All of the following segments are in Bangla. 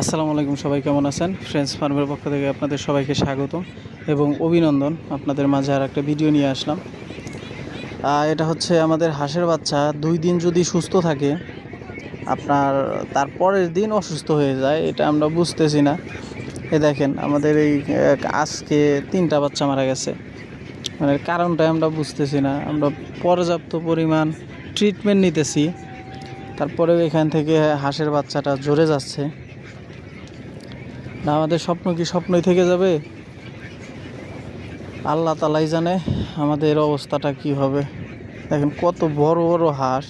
আসসালামু আলাইকুম সবাই, কেমন আছেন? ফ্রেন্ডস ফার্মের পক্ষ থেকে আপনাদের সবাইকে স্বাগত এবং অভিনন্দন আপনাদের মাঝে আর একটা ভিডিও নিয়ে আসলাম। এটা হচ্ছে আমাদের হাঁসের বাচ্চা। দুই দিন যদি সুস্থ থাকে, আপনার তার পরের দিন অসুস্থ হয়ে যায়, এটা আমরা বুঝতেছি না। এ দেখেন, আমাদের এই আজকে তিনটা বাচ্চা মারা গেছে। মানে কারণটা আমরা বুঝতেছি না। আমরা পর্যাপ্ত পরিমাণ ট্রিটমেন্ট নিতেছি। তারপরেও এখান থেকে হাঁসের বাচ্চাটা জ্বরে যাচ্ছে। না, আমাদের স্বপ্ন কি স্বপ্নই থেকে যাবে? আল্লাহ তালাই জানে আমাদের অবস্থাটা কি হবে। দেখেন, কত বড় বড় হাঁস।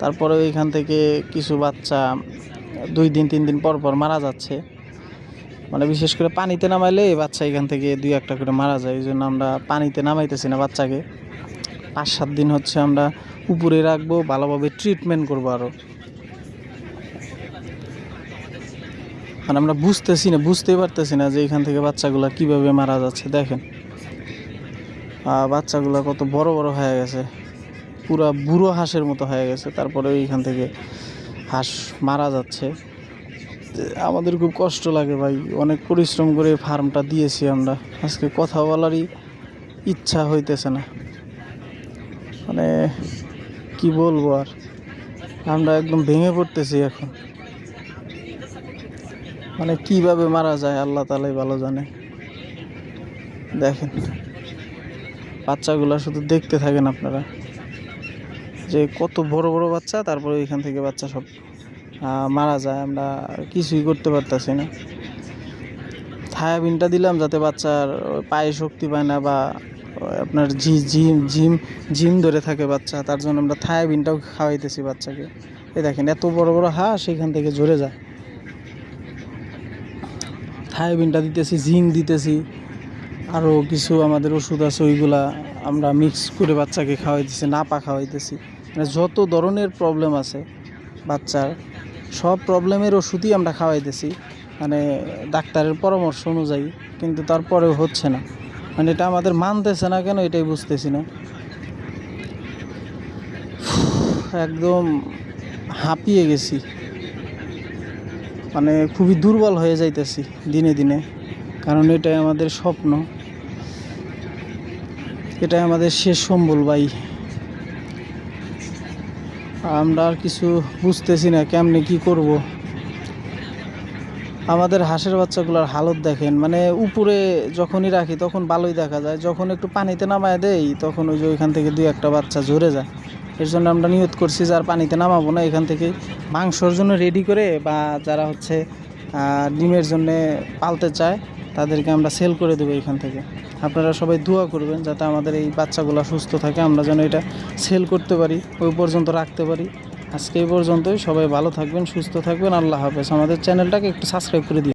তারপরে এখান থেকে কিছু বাচ্চা দুই দিন, তিন দিন পর পর মারা যাচ্ছে। মানে বিশেষ করে পানিতে নামাইলে বাচ্চা এখান থেকে দুই একটা করে মারা যায়। এই জন্য আমরা পানিতে নামাইতেছি না বাচ্চাকে। পাঁচ, সাত দিন হচ্ছে আমরা উপরে রাখব, ভালোভাবে ট্রিটমেন্ট করব আরও মানে আমরা বুঝতেছি না, বুঝতেই পারতেছি না যে এখান থেকে বাচ্চাগুলো কীভাবে মারা যাচ্ছে, দেখেন। বাচ্চাগুলো কত বড় বড় হয়ে গেছে। পুরা বুড়ো হাঁসের মতো হয়ে গেছে, তারপরে এইখান থেকে হাঁস মারা যাচ্ছে। আমাদের খুব কষ্ট লাগে ভাই, অনেক পরিশ্রম করে ফার্মটা দিয়েছি আমরা। আজকে কথা বলারই ইচ্ছা হইতেছে না। মানে কি বলব আর? আমরা একদম ভেঙে পড়তেছি এখন। মানে কীভাবে মারা যায়, আল্লাহ তালাই ভালো জানে। দেখেন, বাচ্চাগুলো শুধু দেখতে থাকেন আপনারা। যে কত বড় বড় বাচ্চা, তারপরে এখান থেকে বাচ্চা সব মারা যায়। আমরা কিছুই করতে পারতাছি না। থায়াবিনটা দিলাম যাতে বাচ্চার পায়ে শক্তি পায় না বা, আপনার জি জিম জিম জিম ধরে থাকে বাচ্চা। তার জন্য আমরা থায়াবিনটাও খাওয়াইতেছি বাচ্চাকে। এই দেখেন, এত বড় বড় হাঁস এখান থেকে ঝরে যায়। থায়াবিনটা দিতেছি জিঙ্ক দিতেছি আরও কিছু আমাদের ওষুধ আছে, ওইগুলা আমরা মিক্স করে বাচ্চাকে খাওয়াইতেছি, নাপা খাওয়াইতেছি। মানে যত ধরনের প্রবলেম আছে বাচ্চার, সব প্রবলেমের ওষুধই আমরা খাওয়াইতেছি। মানে ডাক্তারের পরামর্শ অনুযায়ী, কিন্তু তারপরেও হচ্ছে না। মানে এটা আমাদের মানতেছে না কেন এটাই বুঝতেছি না। একদম হাঁপিয়ে গেছি। মানে খুবই দুর্বল হয়ে যাইতেছি দিনে দিনে। কারণ এটাই আমাদের স্বপ্ন। এটাই আমাদের শেষ সম্বল ভাই। আমরা আর কিছু বুঝতেছি না কেমনে কি করব। আমাদের হাঁসের বাচ্চাগুলোর হালত দেখেন মানে উপরে যখনই রাখি তখন ভালোই দেখা যায়, যখন একটু পানিতে নামায় দেই তখন ওই যে ওইখান থেকে দুই একটা বাচ্চা ঝরে যায়। এর জন্য আমরা নিয়ত করছি, যার পানিতে নামাবো না। এখান থেকে মাংসর জন্য রেডি করে বা যারা হচ্ছে ডিমের জন্য পালতে চায়, তাদেরকে আমরা সেল করে দেবো এখান থেকে। আপনারা সবাই দোয়া করবেন যাতে আমাদের এই বাচ্চাগুলো সুস্থ থাকে। আমরা যেন এটা সেল করতে পারি, ওই পর্যন্ত রাখতে পারি। আজকে এই পর্যন্তই। সবাই ভালো থাকবেন, সুস্থ থাকবেন। আল্লাহ হাফেজ। আমাদের চ্যানেলটাকে একটু সাবস্ক্রাইব করে দিন।